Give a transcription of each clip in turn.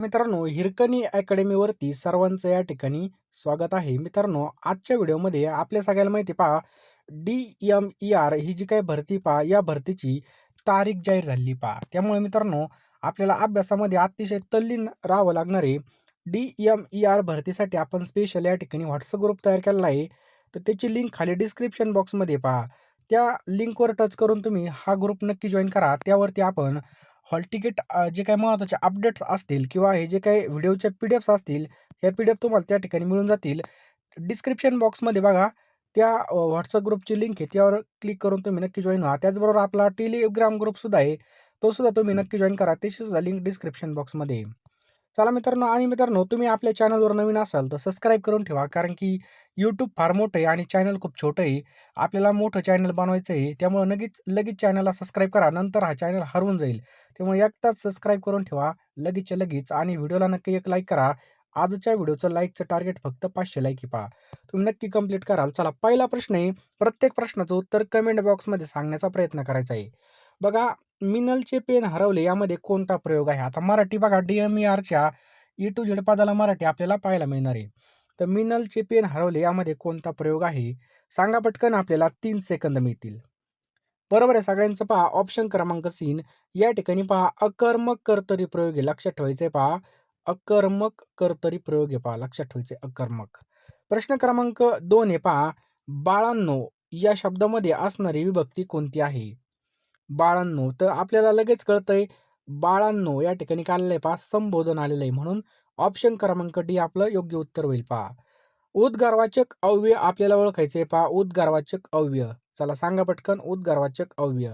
मित्रांनो हिरकणी अकॅडमीवरती सर्वांचं या ठिकाणी स्वागत आहे. मित्रांनो आजच्या व्हिडिओमध्ये आपल्या सगळ्याला माहिती पहा डी एम ई आर ही जी काही भरती पहा या भरतीची तारीख जाहीर झालेली पहा. त्यामुळे मित्रांनो आपल्याला अभ्यासामध्ये अतिशय तल्लीन राहावं लागणारे डी एम ई आर भरतीसाठी आपण स्पेशल या ठिकाणी व्हॉट्सअप ग्रुप तयार केलेला आहे. तर त्याची लिंक खाली डिस्क्रिप्शन बॉक्समध्ये पहा. त्या लिंकवर टच करून तुम्ही हा ग्रुप नक्की जॉईन करा. त्यावरती आपण हॉल तिकीट जे काही महत्त्वाचे अपडेट्स असतील किंवा हे जे काही व्हिडिओच्या पी डी एफ्स असतील ह्या पी डी एफ तुम्हाला त्या ठिकाणी मिळून जातील. डिस्क्रिप्शन बॉक्समध्ये बघा त्या व्हॉट्सअप ग्रुपची लिंक आहे त्यावर क्लिक करून तुम्ही नक्की जॉईन व्हा. त्याचबरोबर आपला टेलिग्राम ग्रुपसुद्धा आहे तो सुद्धा तुम्ही नक्की जॉईन करा त्याची सुद्धा लिंक डिस्क्रिप्शन बॉक्समध्ये आहे. चला मित्रांनो आणि मित्रांनो तुम्ही आपल्या चॅनलवर नवीन असाल तर सबस्क्राईब करून ठेवा कारण की यूट्यूब फार मोठं आहे आणि चॅनल खूप छोटं आहे. आपल्याला मोठं चॅनल बनवायचं आहे त्यामुळे लगेच लगेच चॅनलला सबस्क्राईब करा नंतर हा चॅनल हरवून जाईल. त्यामुळे एकदाच सबस्क्राईब करून ठेवा लगेचच्या लगेच आणि व्हिडिओला नक्की एक लाईक करा. आजच्या व्हिडिओचं लाईकचं टार्गेट फक्त पाचशे लाईक पहा. तुम्ही नक्की कंप्लीट कराल. चला पहिला प्रश्न आहे प्रत्येक प्रश्नाचं उत्तर कमेंट बॉक्समध्ये सांगण्याचा प्रयत्न करायचा आहे. बघा मिनलचे पेन हरवले यामध्ये कोणता प्रयोग आहे? आता मराठी बघा डी एम ई आरच्या ई टू झेड पदाला मराठी आपल्याला पाहायला मिळणार आहे. तर मिनलचे पेन हरवले यामध्ये कोणता प्रयोग आहे? सांगा पटकन आपल्याला तीन सेकंद मिळतील. बरोबर आहे सगळ्यांचं पहा ऑप्शन क्रमांक सीन या ठिकाणी पहा अकर्मक कर्तरी प्रयोग आहे. लक्षात ठेवायचे पहा अकर्मक कर्तरी प्रयोग आहे पहा. लक्षात ठेवायचे अकर्मक. प्रश्न क्रमांक दोन आहे पहा बाळांनो या शब्दामध्ये असणारी विभक्ती कोणती आहे? बाळांनो तर आपल्याला लगेच कळतंय बाळांनो या ठिकाणी काय आलेलं आहे पहा संबोधन आलेलं आहे म्हणून. ऑप्शन क्रमांक डी आपलं योग्य उत्तर होईल पहा. उद्गारवाचक अव्यय आपल्याला ओळखायचे पहा उद्गारवाचक अव्यय. चला सांगा पटकन उद्गारवाचक अव्यय.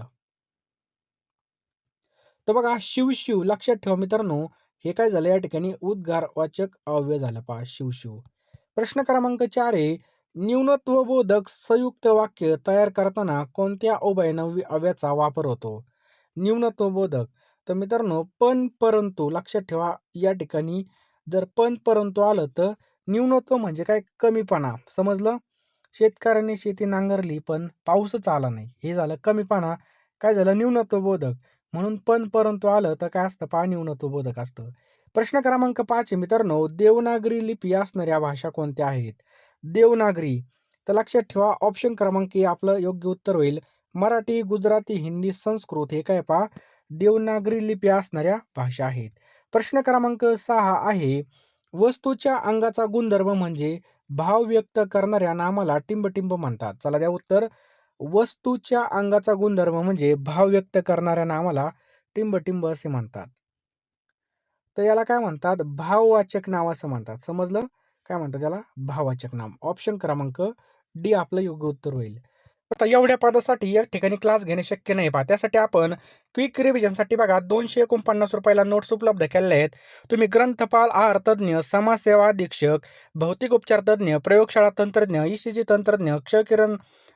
तर बघा शिवशिव लक्षात ठेवा मित्रांनो हे काय झालं? या ठिकाणी उद्गारवाचक अव्यय झालं पहा शिवशिव. प्रश्न क्रमांक चार आहे न्यूनत्वबोधक संयुक्त वाक्य तयार करताना कोणत्या उभयनव्य अव्याचा वापर होतो? न्यूनत्वबोधक. तर मित्रांनो पण परंतु लक्षात ठेवा या ठिकाणी जर पण परंतु आलं तर न्यूनत्व म्हणजे काय? कमीपणा. समजलं? शेतकऱ्याने शेती नांगरली पण पाऊसच आला नाही. हे झालं कमीपणा. काय झालं? न्यूनत्वबोधक. म्हणून पण परंतु आलं तर काय असतं? पहा न्यूनत्वबोधक असतं. प्रश्न क्रमांक पाच मित्रांनो देवनागरी लिपी असणाऱ्या भाषा कोणत्या आहेत? देवनागरी. तर लक्षात ठेवा ऑप्शन क्रमांक हे आपलं योग्य उत्तर होईल. मराठी गुजराती हिंदी संस्कृत हे काय पहा देवनागरी लिपी असणाऱ्या भाषा आहेत. प्रश्न क्रमांक सहा आहे वस्तूच्या अंगाचा गुणधर्म म्हणजे भाव व्यक्त करणाऱ्या नामाला टिंबटिंब म्हणतात. चला द्या उत्तर. वस्तूच्या अंगाचा गुणधर्म म्हणजे भाव व्यक्त करणाऱ्या नामाला टिंबटिंब असे म्हणतात. तर याला काय म्हणतात? भाववाचक नाव असं म्हणतात. समजलं? काय म्हणतात त्याला? भावाचक नाम. ऑप्शन क्रमांक डी आपलं योग्य उत्तर होईल. आता एवढ्या पदासाठी एक ठिकाणी क्लास घेणे शक्य नाही पहा. त्यासाठी आपण क्विक रिव्हिजनसाठी बघा दोनशे एकोणपन्नास रुपयाला नोट्स उपलब्ध केलेल्या आहेत. तुम्ही ग्रंथपाल आहार तज्ज्ञ समाजसेवा अधीक्षक भौतिक उपचार तज्ज्ञ प्रयोगशाळा तंत्रज्ञ ईसीजी तंत्रज्ञ क्षकिरण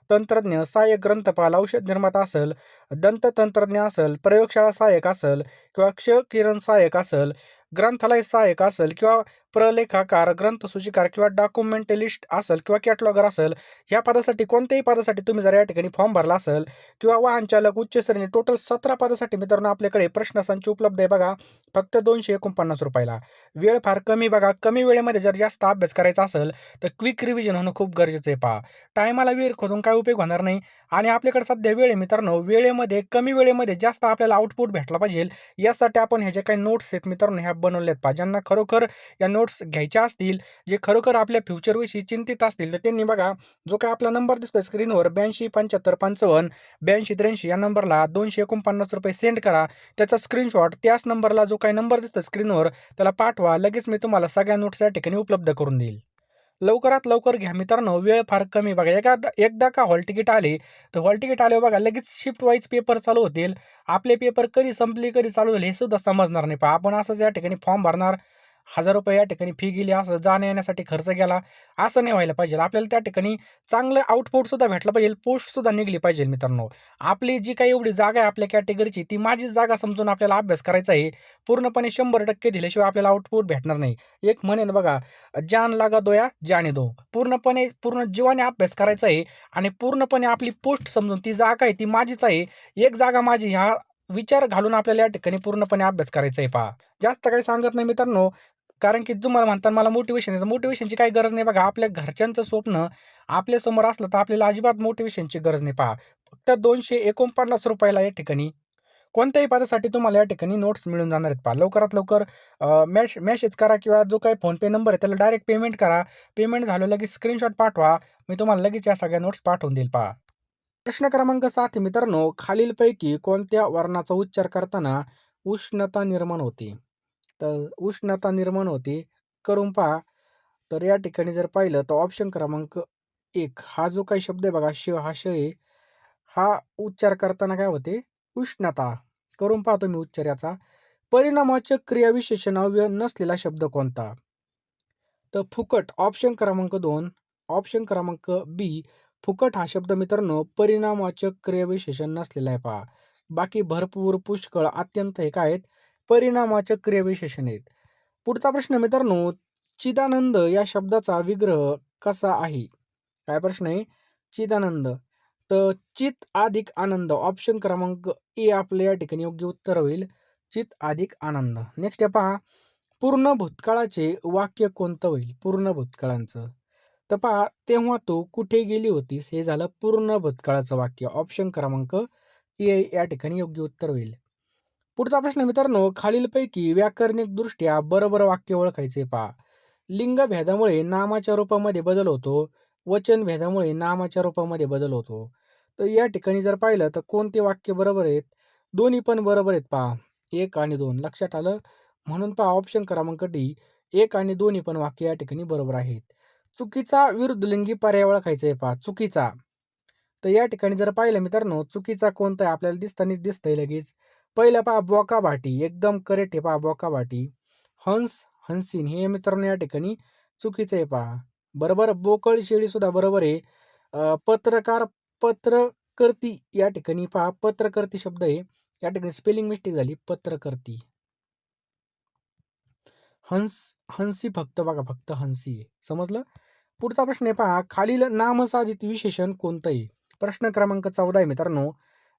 तंत्रज्ञ सहाय्यक ग्रंथपाल औषध निर्माता असेल दंत तंत्रज्ञ असेल प्रयोगशाळा सहाय्यक असेल किंवा क्षकिरण सहाय्यक असेल ग्रंथालय सहाय्यक असेल किंवा प्रलेखाकार ग्रंथसूचीकार किंवा डॉक्युमेंटलिस्ट असेल किंवा कॅटलॉगर असेल या पदासाठी कोणत्याही पदासाठी तुम्ही जर या ठिकाणी फॉर्म भरला असेल किंवा वाहन चालक उच्च श्रेणी टोटल सतरा पदासाठी मित्रांनो आपल्याकडे प्रश्नसंच उपलब्ध आहे बघा. फक्त दोनशे एकोणपन्नास रुपयाला. वेळ फार कमी बघा. कमी वेळेमध्ये जर जास्त अभ्यास करायचा असेल तर क्विक रिव्हिजन होणं खूप गरजेचं आहे पहा. टायमाला वेळ खोदून काय उपयोग होणार नाही? आणि आपल्याकडे सध्या वेळ आहे मित्रांनो. वेळेमध्ये कमी वेळेमध्ये जास्त आपल्याला आउटपुट भेटला पाहिजे. यासाठी आपण ह्या जे काही नोट्स आहेत मित्रांनो ह्या बनवल्यात पहा. ज्यांना खरोखर या नोट्स घ्यायच्या असतील जे खरोखर आपल्या फ्युचरविषयी चिंतित असतील तर त्यांनी बघा जो काय आपला नंबर दिसतोय स्क्रीनवर ब्याऐंशी पंच्याहत्तर पंचावन्न ब्याऐंशी त्र्याऐंशी या नंबरला दोनशे एकोणपन्नास रुपये सेंड करा. त्याचा स्क्रीनशॉट त्याच नंबरला जो काही नंबर दिसतो स्क्रीनवर त्याला पाठवा. लगेच मी तुम्हाला सगळ्या नोट्स या ठिकाणी उपलब्ध करून देईल. लवकरात लवकर घ्या मित्रांनो. वेळ फार कमी बघा. एखादा एकदा का हॉल तिकीट आले तर हॉल तिकीट आले बघा लगेच शिफ्ट वाईज पेपर चालू होतील. आपले पेपर कधी संपले कधी चालू झाले हे सुद्धा समजणार नाही. पण आपण असंच या ठिकाणी फॉर्म भरणार. हजार रुपये या ठिकाणी फी गेली असं जाण्या येण्यासाठी खर्च गेला असं नाही व्हायला पाहिजे. आपल्याला त्या ठिकाणी चांगलं आउटपुटसुद्धा भेटलं पाहिजे पोस्टसुद्धा निघली पाहिजे मित्रांनो. आपली जी काही एवढी जागा आहे आपल्या कॅटेगरीची ती माझीच जागा समजून आपल्याला अभ्यास करायचा आहे. पूर्णपणे शंभर टक्के दिल्याशिवाय आपल्याला आउटपुट भेटणार नाही. एक म्हणेन बघा जान लागा दोया जाने दो. पूर्णपणे पूर्ण जीवाने अभ्यास करायचा आहे आणि पूर्णपणे आपली पोस्ट समजून ती जागा आहे ती माझीच आहे. एक जागा माझी ह्या विचार घालून आपल्याला या ठिकाणी पूर्णपणे अभ्यास करायचा आहे पहा. जास्त काही सांगत नाही मित्रांनो कारण की तुम्हाला म्हणतात मला मोटिवेशन येतं. मोटिवेशनची काही गरज नाही बघा. आपल्या घरच्यांचं स्वप्न आपल्यासमोर असलं तर आपल्याला अजिबात मोटिवेशनची गरज नाही पहा. फक्त दोनशे एकोणपन्नास रुपयाला या ठिकाणी कोणत्याही पदासाठी तुम्हाला या ठिकाणी नोट्स मिळून जाणार आहेत पहा. लवकरात लवकर मॅश मॅसेज करा किंवा जो काही फोनपे नंबर आहे त्याला डायरेक्ट पेमेंट करा. पेमेंट झालं लगेच स्क्रीनशॉट पाठवा. मी तुम्हाला लगेच या सगळ्या नोट्स पाठवून देईल पहा. प्रश्न क्रमांक सात मित्रांनो. खालीलपैकी कोणत्या वर्णाचा उच्चार करताना उष्णता निर्माण होते? तर उष्णता निर्माण होते. करून पहा. तर या ठिकाणी जर पाहिलं तर ऑप्शन क्रमांक एक. हा जो काही शब्द आहे बघा श हा श आहे. हा उच्चार करताना काय होते? उष्णता. करून पाहतो मी उच्चार याचा. परिणामाचे क्रियाविशेषणाव्य नसलेला शब्द कोणता? तर फुकट ऑप्शन क्रमांक दोन. ऑप्शन क्रमांक बी. फुकट हा शब्द मित्रांनो परिणामवाचक क्रियाविशेषण नसलेला आहे पहा. बाकी भरपूर पुष्कळ अत्यंत हे काय आहेत परिणामवाचक क्रियाविशेषण आहेत. पुढचा प्रश्न मित्रांनो चिदानंद या शब्दाचा विग्रह कसा आहे? काय प्रश्न आहे? चिदानंद. तर चित अधिक आनंद ऑप्शन क्रमांक ए आपल्या या ठिकाणी योग्य उत्तर होईल. चित अधिक आनंद. नेक्स्ट आहे पहा. पूर्ण भूतकाळाचे वाक्य कोणतं होईल? पूर्ण भूतकाळांचं. तर पहा तेव्हा तू कुठे गेली होतीस हे झालं पूर्ण भूतकाळाचं वाक्य. ऑप्शन क्रमांक ए या ठिकाणी योग्य उत्तर होईल. पुढचा प्रश्न मित्रांनो खालीलपैकी व्याकरणिक दृष्ट्या बरोबर वाक्य ओळखायचे पहा. लिंगभेदामुळे नामाच्या रूपामध्ये बदल होतो. वचन भेदामुळे नामाच्या रूपामध्ये बदल होतो. तर या ठिकाणी जर पाहिलं तर कोणते वाक्य बरोबर आहेत? दोन्ही पण बरोबर आहेत पहा. एक आणि दोन. लक्षात आलं? म्हणून पहा ऑप्शन क्रमांक डी एक आणि दोन्ही पण वाक्य या ठिकाणी बरोबर आहेत. चुकीचा विरुद्ध लिंगी पर्याय ओळखायचा आहे पहा चुकीचा. तर या ठिकाणी जर पाहिलं मित्रांनो चुकीचा कोणता आहे आपल्याला दिसतानीच दिसतंय लगेच. पहिलं पहा बोका भाटी एकदम करेक्ट आहे पहा बोका भाटी हंस हंसीन हे मित्रांनो या ठिकाणी चुकीचं आहे पहा. बरोबर बोकळ शेळी सुद्धा बरोबर आहे. पत्रकार पत्रकर्ती या ठिकाणी पहा पत्रकर्ती शब्द आहे. या ठिकाणी स्पेलिंग मिस्टेक झाली पत्रकर्ती. हंस हंसी फक्त बघा फक्त हंसी आहे. समजलं? पुढचा प्रश्न आहे पहा. खालील नामसाधित विशेषण कोणतं आहे? प्रश्न क्रमांक चौदा आहे मित्रांनो.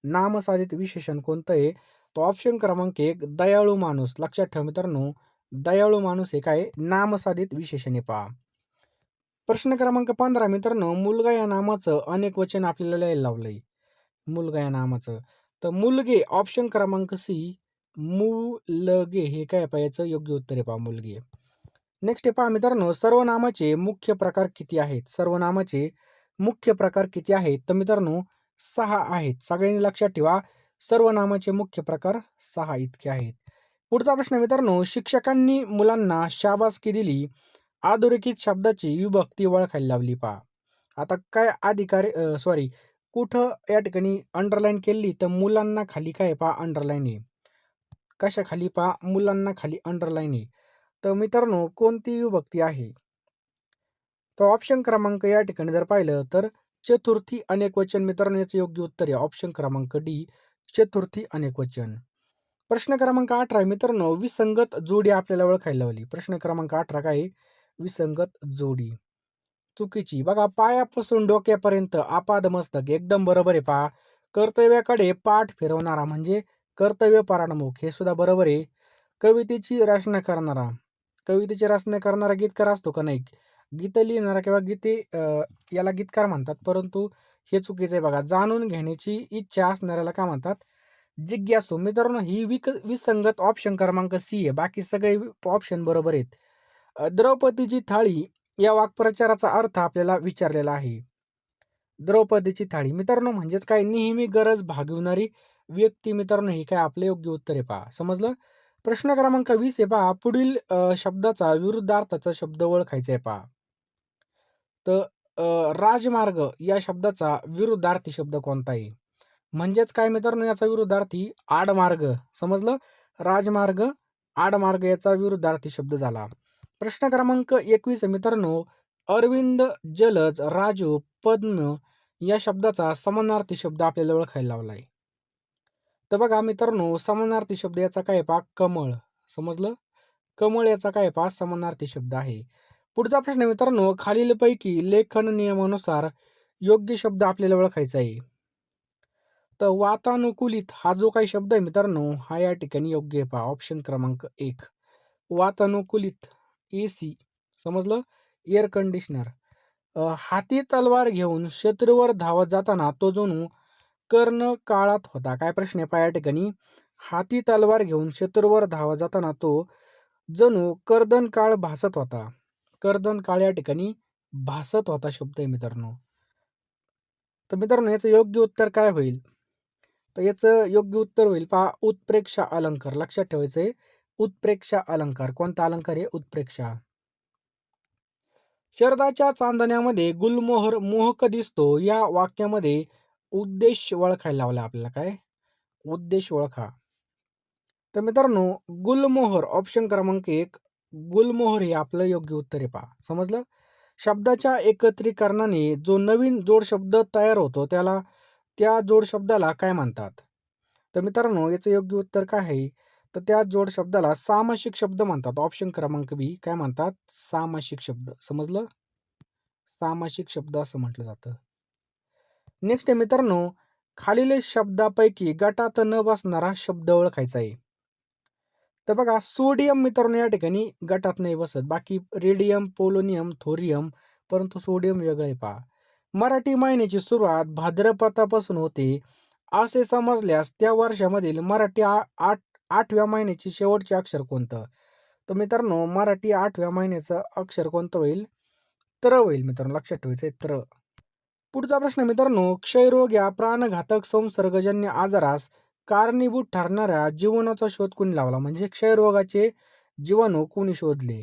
नामसाधित विशेषण कोणतं आहे? तो ऑप्शन क्रमांक एक दयाळू माणूस. लक्षात ठेवा मित्रांनो. दयाळू माणूस हे काय? नामसाधित विशेषण आहे पहा. प्रश्न क्रमांक पंधरा मित्रांनो. मुलगा या नामाचं अनेक वचन आपल्याला लिहायला लावलंय. मुलगा या नामाचं. तर मुलगे ऑप्शन क्रमांक सी मुलगे. हे काय पाहायचं? योग्य उत्तर आहे पहा मुलगे. नेक्स्ट पहा मित्रांनो सर्वनामाचे मुख्य प्रकार किती आहेत? सर्वनामाचे मुख्य प्रकार किती आहेत? तर मित्रांनो सहा आहेत. सगळ्यांनी लक्षात ठेवा सर्वनामाचे मुख्य प्रकार सहा इतके आहेत. पुढचा प्रश्न मित्रांनो शिक्षकांनी मुलांना शाबासकी दिली अधोरेखित शब्दाची विभक्ती ओळखायला लावली पहा. आता काय अधिकारी सॉरी कुठं या ठिकाणी अंडरलाईन केली तर मुलांना खाली काय पहा अंडरलाईन आहे. कशा खाली पहा मुलांना खाली अंडरलाईन आहे. तर मित्रांनो कोणती विभक्ती आहे? तर ऑप्शन क्रमांक या ठिकाणी जर पाहिलं तर चतुर्थी अनेक वचन. मित्रांनो याचं योग्य उत्तर आहे. ऑप्शन क्रमांक डी चतुर्थी अनेक वचन. प्रश्न क्रमांक अठरा मित्रांनो विसंगत जोडी आपल्याला ओळखायला लावली. प्रश्न क्रमांक अठरा काय विसंगत जोडी. चुकीची. बघा पायापासून डोक्यापर्यंत आपाद मस्तक. एकदम बरोबर आहे पहा. कर्तव्याकडे पाठ फिरवणारा म्हणजे कर्तव्य पराणमुख हे सुद्धा बरोबर आहे. कवितेची रचना करणारा. कवितेची रचना करणारा गीतकार असतो का नाही? गीत लिहिणारा किंवा गीते याला गीतकार म्हणतात. परंतु हे चुकीचं आहे बघा. जाणून घेण्याची इच्छा असणाऱ्याला काय म्हणतात? जिज्ञासू. मित्रांनो ही विक विसंगत ऑप्शन क्रमांक सी आहे. बाकी सगळे ऑप्शन बरोबर आहेत. द्रौपदीची थाळी या वाक्प्रचाराचा अर्थ आपल्याला विचारलेला आहे. द्रौपदीची थाळी. मित्रांनो म्हणजेच काय? नेहमी गरज भागविणारी व्यक्ती मित्रांनो ही काय आपले योग्य उत्तर आहे पहा. समजलं? प्रश्न क्रमांक वीस आहे पहा. पुढील शब्दाचा विरुद्धार्थाचा शब्द ओळखायचा आहे पहा. तर राजमार्ग या शब्दाचा विरुद्धार्थी शब्द कोणता आहे? म्हणजेच काय मित्रांनो? याचा विरुद्धार्थी आडमार्ग. समजलं? राजमार्ग आडमार्ग याचा विरुद्धार्थी शब्द झाला. प्रश्न क्रमांक एकवीस मित्रांनो. अरविंद जलज राजू पद्म या शब्दाचा समानार्थी शब्द आपल्याला ओळखायला लावला आहे तर बघा मित्रांनो समानार्थी शब्द याचा काय पा कमळ. समजलं? कमळ याचा काय पा समानार्थी शब्द आहे. पुढचा प्रश्न मित्रांनो खालीलपैकी लेखन नियमानुसार योग्य शब्द आपल्याला ओळखायचा आहे. तर वातानुकूलित हा जो काही शब्द आहे मित्रांनो हा या ठिकाणी योग्य आहे पहा. ऑप्शन क्रमांक एक. वातानुकूलित ए सी. समजलं? एअर कंडिशनर हाती तलवार घेऊन शत्रूवर धावत जाताना तो जणू कर्ण काळात होता. काय प्रश्न आहे? पहा या ठिकाणी. हाती तलवार घेऊन शत्रूवर धावा जाताना तो जणू कर्दन काळ भासत होता. कर्दन काळ या ठिकाणी भासत होता शब्द आहे मित्रांनो. तर मित्रांनो याचं योग्य उत्तर काय होईल? तर याचं योग्य उत्तर होईल पहा उत्प्रेक्षा अलंकार. लक्षात ठेवायचं आहे उत्प्रेक्षा अलंकार. कोणता अलंकार आहे? उत्प्रेक्षा. शरदाच्या चांदण्यामध्ये गुलमोहर मोहक दिसतो. या वाक्यामध्ये उद्देश ओळखायला लावला आपल्याला काय? उद्देश ओळखा. तर मित्रांनो गुलमोहर ऑप्शन क्रमांक एक गुलमोहर हे आपलं योग्य उत्तर आहे पहा. समजलं? शब्दाच्या एकत्रीकरणाने जो नवीन जोड शब्द तयार होतो त्याला त्या जोड शब्दाला काय म्हणतात? तर मित्रांनो याचं योग्य उत्तर काय आहे? तर त्या जोड शब्दाला सामासिक शब्द म्हणतात. ऑप्शन क्रमांक बी काय म्हणतात? सामासिक शब्द. समजलं? सामासिक शब्द असं म्हटलं जातं. नेक्स्ट आहे मित्रांनो खालील शब्दापैकी गटात न बसणारा शब्द ओळखायचा आहे. तर बघा सोडियम मित्रांनो या ठिकाणी गटात नाही बसत. बाकी रेडियम पोलोनियम थोरियम परंतु सोडियम वेगळं आहे पहा. मराठी महिन्याची सुरुवात भाद्रपदापासून होते. असे समजल्यास त्या वर्षामधील मराठी आठ आठव्या महिन्याचे शेवटचे अक्षर कोणतं? तर मित्रांनो मराठी आठव्या महिन्याचं अक्षर कोणतं होईल? त्र होईल मित्रांनो लक्षात ठेवायचं आहे त्र. पुढचा प्रश्न मित्रांनो क्षयरोग या प्राणघातक संसर्गजन्य आजारास कारणीभूत ठरणाऱ्या जीवनाचा शोध कोणी लावला? म्हणजे क्षयरोगाचे जीवाणू कोणी शोधले?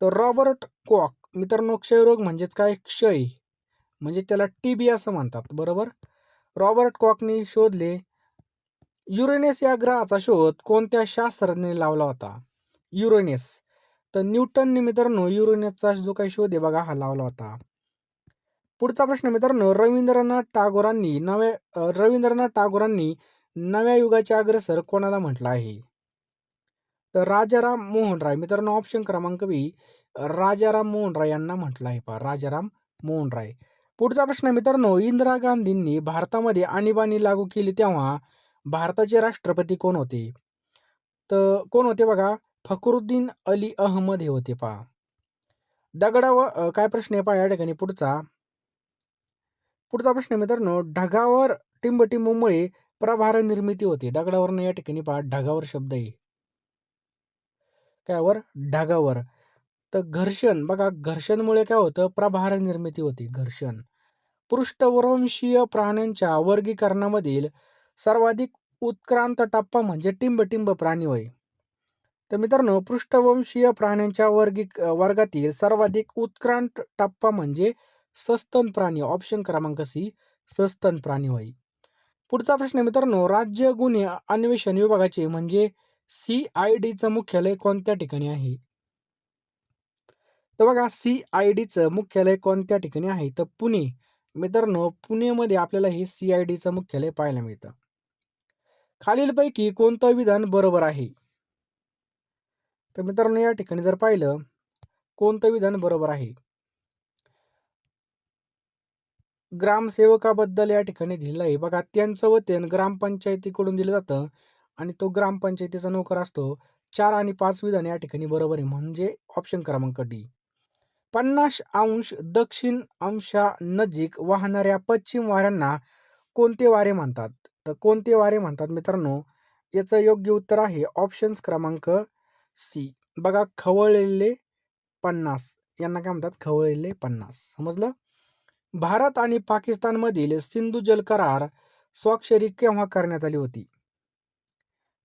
तर रॉबर्ट कॉक मित्रांनो क्षयरोग म्हणजेच काय? क्षय. म्हणजे त्याला टीबी असं म्हणतात बरोबर? रॉबर्ट कॉकने शोधले युरेनेस या ग्रहाचा शोध कोणत्या शास्त्रज्ञाने लावला होता? युरेनेस. तर न्यूटनने मित्रांनो युरेनेसचा जो काही शोध आहे बघा हा लावला होता. पुढचा प्रश्न मित्रांनो रवींद्रनाथ टागोरांनी नव्या रवींद्रनाथ टागोरांनी नव्या युगाचे अग्रसर कोणाला म्हटलं आहे? तर राजाराम मोहन राय मित्रांनो ऑप्शन क्रमांक बी राजाराम मोहन राय यांना म्हटलं आहे पहा राजाराम मोहन राय पुढचा प्रश्न मित्रांनो इंदिरा गांधींनी भारतामध्ये आणीबाणी लागू केली तेव्हा भारताचे राष्ट्रपती कोण होते? तर कोण होते बघा फखरुद्दीन अली अहमद हे होते पहा. दगडावर काय प्रश्न आहे पहा या ठिकाणी पुढचा. पुढचा प्रश्न मित्रांनो ढगावर टिंबटिंबमुळे प्रभार निर्मिती होते. दगडावर या ठिकाणी पहा ढगावर शब्द आहे. कायवर ढगावर. तर घर्षण बघा घर्षणमुळे काय होतं? प्रभार निर्मिती होती घर्षण. पृष्ठवंशीय प्राण्यांच्या वर्गीकरणामधील सर्वाधिक उत्क्रांत टप्पा म्हणजे टिंबटिंब प्राणी होय. तर मित्रांनो पृष्ठवंशीय प्राण्यांच्या वर्गी वर्गातील सर्वाधिक उत्क्रांत टप्पा म्हणजे सस्तन प्राणी ऑप्शन क्रमांक सी सस्तन प्राणी होय. पुढचा प्रश्न मित्रांनो राज्य गुन्हे अन्वेषण विभागाचे म्हणजे सी आय डीचं मुख्यालय कोणत्या ठिकाणी आहे? तर बघा सी आय डीचं मुख्यालय कोणत्या ठिकाणी आहे? तर पुणे. मित्रांनो पुणेमध्ये आपल्याला हे सी आय डीचं मुख्यालय पाहायला मिळतं. खालीलपैकी कोणतं विधान बरोबर आहे? तर मित्रांनो या ठिकाणी जर पाहिलं कोणतं विधान बरोबर आहे? ग्रामसेवकाबद्दल या ठिकाणी दिलेलं आहे. बघा त्यांचं वतन ग्रामपंचायतीकडून दिलं जातं आणि तो ग्रामपंचायतीचा नोकर असतो. चार आणि पाच विधान या ठिकाणी बरोबर आहे. म्हणजे ऑप्शन क्रमांक डी. पन्नास अंश दक्षिण अंशा नजीक वाहणाऱ्या पश्चिम वाऱ्यांना कोणते वारे म्हणतात तर कोणते वारे म्हणतात मित्रांनो? याचं योग्य उत्तर आहे ऑप्शन्स क्रमांक सी. बघा खवळलेले पन्नास. यांना काय म्हणतात? खवळलेले पन्नास. समजलं? भारत आणि पाकिस्तानमधील सिंधू जल करार स्वाक्षरी केव्हा करण्यात आली होती?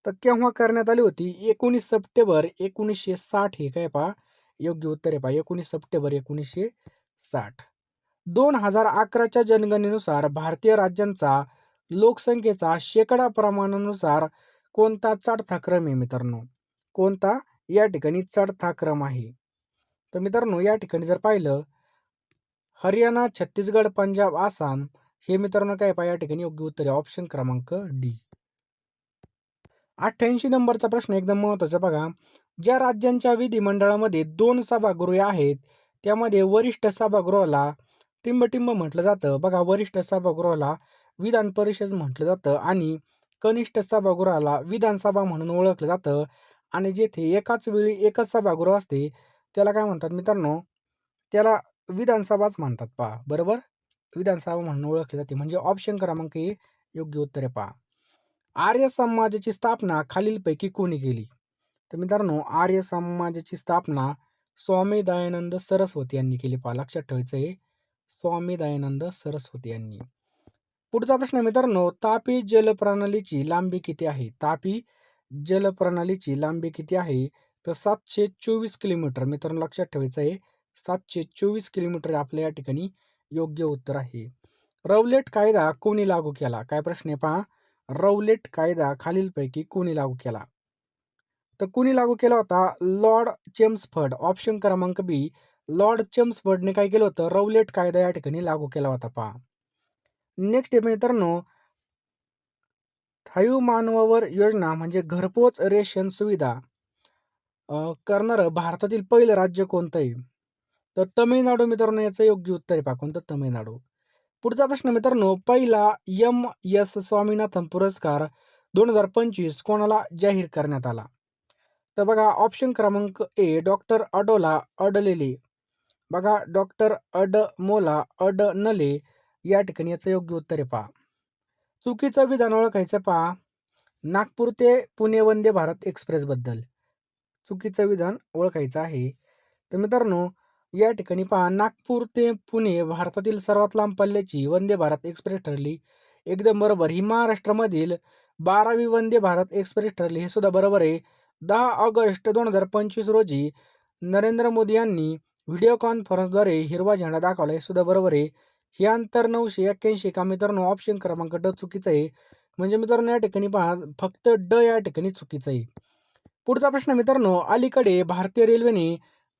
तर केव्हा करण्यात आली होती? एकोणीस सप्टेंबर एकोणीसशे साठ हे काय पहा? योग्य उत्तर आहे पहा. एकोणीस सप्टेंबर एकोणीसशे साठ. दोन हजार अकराच्या जनगणनेनुसार भारतीय राज्यांचा लोकसंख्येचा शेकडा प्रमाणानुसार कोणता चढता क्रम आहे मित्रांनो? कोणता? या ठिकाणी चढता क्रम आहे. तर मित्रांनो या ठिकाणी जर पाहिलं हरियाणा छत्तीसगड पंजाब आसाम हे मित्रांनो काय पहा या ठिकाणी योग्य उत्तर आहे. ऑप्शन क्रमांक डी अठ्ठ्याऐंशी नंबरचा प्रश्न एकदम महत्त्वाचा बघा. ज्या राज्यांच्या विधिमंडळामध्ये दोन सभागृहे आहेत त्यामध्ये वरिष्ठ सभागृहाला टिंबटिंब म्हटलं जातं. बघा वरिष्ठ सभागृहाला विधान परिषद म्हटलं जातं आणि कनिष्ठ सभागृहाला विधानसभा म्हणून ओळखलं जातं. आणि जेथे एकाच वेळी एकच सभागृह असते त्याला काय म्हणतात मित्रांनो? त्याला विधानसभाच म्हणतात पहा बरोबर? विधानसभा म्हणून ओळखली जाते. म्हणजे ऑप्शन क्रमांक हे योग्य उत्तर आहे पहा. आर्य समाजाची स्थापना खालीलपैकी कोणी केली? तर मित्रांनो आर्य समाजाची स्थापना स्वामी दयानंद सरस्वती यांनी केली पहा. लक्षात ठेवायचं आहे स्वामी दयानंद सरस्वती यांनी. पुढचा प्रश्न मित्रांनो तापी जलप्रणालीची लांबी किती आहे? तापी जलप्रणालीची लांबी किती आहे? तर सातशे चोवीस किलोमीटर. मित्रांनो लक्षात ठेवायचं आहे सातशे चोवीस किलोमीटर आपल्या या ठिकाणी योग्य उत्तर आहे. रवलेट कायदा कोणी लागू केला? काय प्रश्न आहे पहा. रवलेट कायदा खालीलपैकी कोणी लागू केला? तर कुणी लागू केला होता? Lord Chelmsford. ऑप्शन क्रमांक बी. लॉर्ड चेम्सफर्डने काय केलं होतं? रवलेट कायदा या ठिकाणी लागू केला होता पहा. नेक्स्ट मित्रांनो थायू मानवावर योजना म्हणजे घरपोच रेशन सुविधा. करणारं भारतातील पहिलं राज्य कोणतं आहे? तर तमिळनाडू मित्रांनो याचं योग्य उत्तर आहे पाकून तर तमिळनाडू. पुढचा प्रश्न मित्रांनो पहिला यम एस स्वामीनाथन पुरस्कार दोन हजार पंचवीस कोणाला जाहीर करण्यात आला? तर बघा ऑप्शन क्रमांक ए डॉक्टर अडोला अडलेले. बघा डॉक्टर अड मोला अड नले या ठिकाणी याचं योग्य उत्तर आहे पहा. चुकीचं विधान ओळखायचं पहा. नागपूर ते पुणे वंदे भारत एक्सप्रेसबद्दल. चुकीचं विधान ओळखायचं आहे. तर मित्रांनो या ठिकाणी पहा नागपूर ते पुणे भारतातील सर्वात लांब पल्ल्याची वंदे भारत एक्सप्रेस ठरली. एकदम बरोबर ही महाराष्ट्रामधील बारावी वंदे भारत एक्सप्रेस ठरली. हे सुद्धा बरोबर आहे. दहा ऑगस्ट दोन हजार पंचवीस रोजी नरेंद्र मोदी यांनी व्हिडिओ कॉन्फरन्सद्वारे हिरवा झेंडा दाखवला. हे सुद्धा बरोबर आहे. हे अंतर नऊशे एक्क्याऐंशी का मित्रांनो ऑप्शन क्रमांक ड चुकीचं आहे. म्हणजे मित्रांनो या ठिकाणी पहा फक्त ड या ठिकाणी चुकीचं आहे. पुढचा प्रश्न मित्रांनो अलीकडे भारतीय रेल्वेने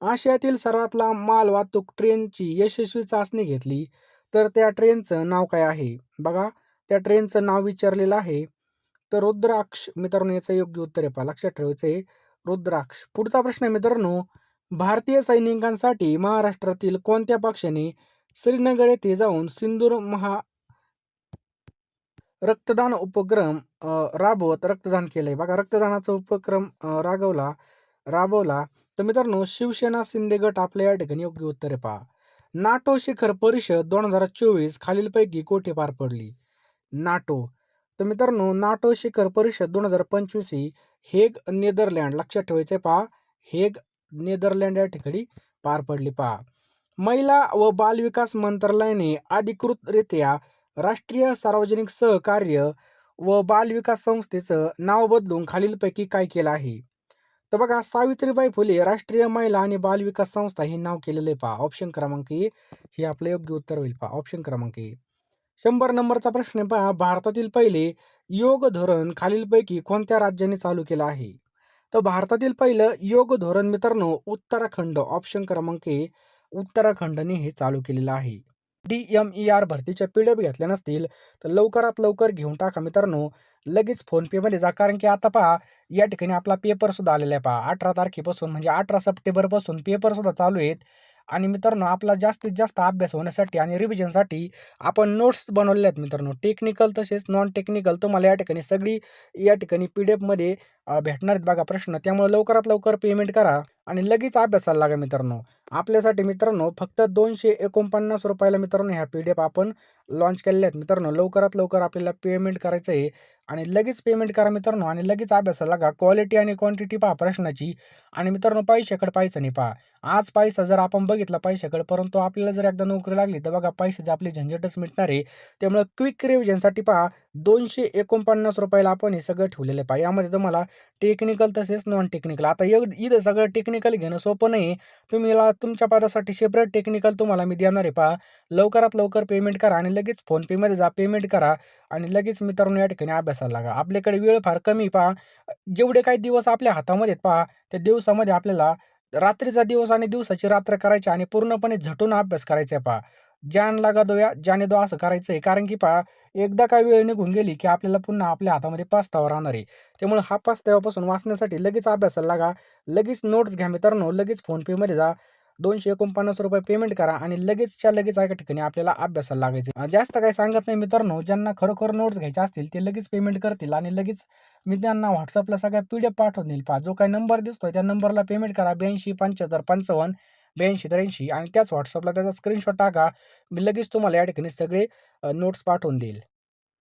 आशियातील सर्वात लांब माल वाहतूक ट्रेनची यशस्वी चाचणी घेतली तर त्या ट्रेनचं नाव काय आहे? बघा त्या ट्रेनचं नाव विचारलेलं आहे. तर रुद्राक्ष मित्रांनो याचं योग्य उत्तर आहे पहा लक्षात ठेवायचं आहे रुद्राक्ष. पुढचा प्रश्न आहे मित्रांनो भारतीय सैनिकांसाठी महाराष्ट्रातील कोणत्या पक्षाने श्रीनगर येथे जाऊन सिंदूर महा रक्तदान उपक्रम राबवत रक्तदान केलंय? बघा रक्तदानाचा उपक्रम रागवला राबवला. तर मित्रांनो शिवसेना शिंदे गट आपल्या या ठिकाणी योग्य उत्तरे पहा. नाटो शिखर परिषद दोन हजार चोवीस खालीलपैकी कोठे पार पडली? नाटो. तर मित्रांनो नाटो शिखर परिषद दोन हजार पंचवीस ही हेग नेदरलँड लक्षात ठेवायचे पहा हेग नेदरलँड या ठिकाणी पार पडली पहा. महिला व बालविकास मंत्रालयाने अधिकृतरित्या राष्ट्रीय सार्वजनिक सहकार्य व बालविकास संस्थेचं नाव बदलून खालीलपैकी काय केलं आहे? तर बघा सावित्रीबाई फुले राष्ट्रीय महिला आणि बालविकास संस्था हे नाव केलेलं आहे पहा. ऑप्शन क्रमांक ए. हे आपलं योग्य उत्तर होईल पहा. ऑप्शन क्रमांक ए. शंभर नंबरचा प्रश्न पहा. भारतातील पहिले योग धोरण खालीलपैकी कोणत्या राज्याने चालू केलं आहे? तर भारतातील पहिलं योग धोरण मित्रांनो उत्तराखंड. ऑप्शन क्रमांक ए. उत्तराखंडने हे चालू केलेलं आहे. डी एम ई आर भरतीच्या पी घेतल्या नसतील तर लवकरात लवकर घेऊन टाका मित्रांनो. लगेच फोनपेमध्ये जा. कारण की आता पहा या ठिकाणी आपला पेपर सुद्धा आलेला आहे पहा. अठरा तारखेपासून म्हणजे अठरा सप्टेंबरपासून पेपर सुद्धा चालू आहेत. आणि मित्रांनो आपला जास्तीत जास्त अभ्यास होण्यासाठी आणि रिव्हिजनसाठी आपण नोट्स बनवले आहेत मित्रांनो. टेक्निकल तसेच नॉन टेक्निकल तुम्हाला या ठिकाणी सगळी या ठिकाणी पी डी एफमध्ये भेटणार आहेत बघा प्रश्न. त्यामुळे लवकरात लवकर पेमेंट करा आणि लगेच अभ्यासाला लागा मित्रांनो. आपल्यासाठी मित्रांनो फक्त दोनशे एकोणपन्नास रुपयाला मित्रांनो ह्या पी डी एफ आपण लॉन्च केलेल्या आहेत. मित्रांनो लवकरात लवकर आपल्याला पेमेंट करायचं आहे आणि लगेच पेमेंट करा मित्रांनो आणि लगेच अभ्यासाला लागा. क्वालिटी आणि क्वांटिटी पहा प्रश्नाची आणि मित्रांनो पैशाकडे पाहायचं नाही पहा. आज पैसा जर आपण बघितला पैशाकडे परंतु आपल्याला जर एकदा नोकरी लागली तर बघा पैशाचे आपली झंझटच मिटणार आहे. त्यामुळे क्विक रिव्हिजनसाठी पहा दोनशे एकोणपन्नास रुपयाला आपण हे सगळं ठेवलेलं आहे. पहा यामध्ये तुम्हाला टेक्निकल तसेच नॉन टेक्निकल आता एक इथं सगळं टेक्निकल घेणं सोपं नाही. तुम्ही तुमच्या पदासाठी सेपरेट टेक्निकल तुम्हाला मी देणार आहे. पहा लवकरात लवकर पेमेंट करा आणि लगेच फोनपेमध्ये जा पेमेंट करा आणि लगेच मित्रांनो या ठिकाणी अभ्यासाला लागा. आपल्याकडे वेळ फार कमी पहा. जेवढे काही दिवस आपल्या हातामध्ये पहा त्या दिवसामध्ये आपल्याला रात्रीचा दिवस आणि दिवसाची रात्र करायची आणि पूर्णपणे झटून अभ्यास करायचा आहे पहा. जान लागा दोया ज्याने दो असं करायचं आहे. कारण की पहा एकदा काय वेळ निघून गेली की आपल्याला पुन्हा आपल्या हातामध्ये पास्तावा राहणार आहे. त्यामुळे हा पास्ताव्यापासून वाचण्यासाठी लगेच अभ्यासाला लागा. लगेच नोट्स घ्या मित्रांनो. लगेच फोनपेमध्ये जा. दोनशे एकोणपन्नास रुपये पेमेंट करा आणि लगेचच्या लगेच एका ठिकाणी आपल्याला अभ्यासाला लागायचं जास्त काही सांगत नाही मित्रांनो. ज्यांना खरोखर नोट्स घ्यायचे असतील ते लगेच पेमेंट करतील आणि लगेच मी त्यांना व्हॉट्सअपला सगळ्या पी डी एफ पाठवून देईल. पहा जो काही नंबर दिसतोय त्या नंबरला पेमेंट करा. ब्याऐंशी पंच्याहत्तर पंचावन्न. ब्याऐंशी त्र्याऐंशी आणि त्याच व्हॉट्सअपला त्याचा स्क्रीनशॉट टाका. मी लगेच तुम्हाला या ठिकाणी सगळे नोट्स पाठवून देईल.